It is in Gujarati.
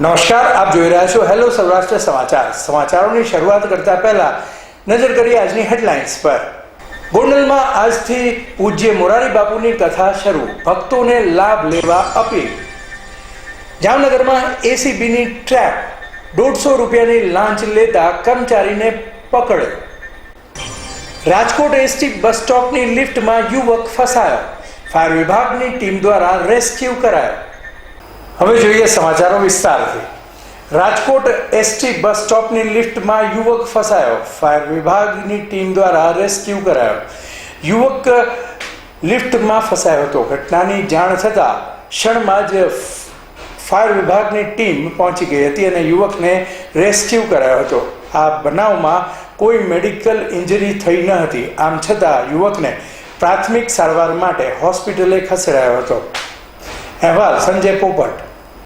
નમસ્કાર, આપ જોઈ રહ્યા છો હેલો સૌરાષ્ટ્ર સમાચાર. સમાચારોની શરૂઆત કરતા પહેલા નજર કરીએ આજની હેડલાઇન્સ પર. ગોંડલમાં આજથી પૂજ્ય મોરારી બાપુની કથા શરૂ. ભક્તોને લાભ લેવા અપીલ. જામનગરમાં એસીબીની ટ્રેપ દોઢસો રૂપિયાની લાંચ લેતા કર્મચારીને પકડ્યો. રાજકોટ એસટી બસ સ્ટોપની લિફ્ટમાં યુવક ફસાયો. ફાયર વિભાગની ટીમ દ્વારા રેસ્ક્યુ કરાયો. હવે જોઈએ સમાચારો વિસ્તારથી. રાજકોટ એસટી બસ સ્ટોપની લિફ્ટમાં યુવક ફસાયો. ફાયર વિભાગની ટીમ દ્વારા રેસ્ક્યુ કરાયો. યુવક લિફ્ટમાં ફસાયો હતો. ઘટનાની જાણ થતાં ક્ષણમાં જ ફાયર વિભાગની ટીમ પહોંચી ગઈ હતી અને યુવકને રેસ્ક્યુ કરાયો હતો. આ બનાવમાં કોઈ મેડિકલ ઇન્જરી થઈ ન હતી. આમ છતાં યુવકને પ્રાથમિક સારવાર માટે હોસ્પિટલે ખસેડાયો હતો. અહેવાલ સંજય પોપટ.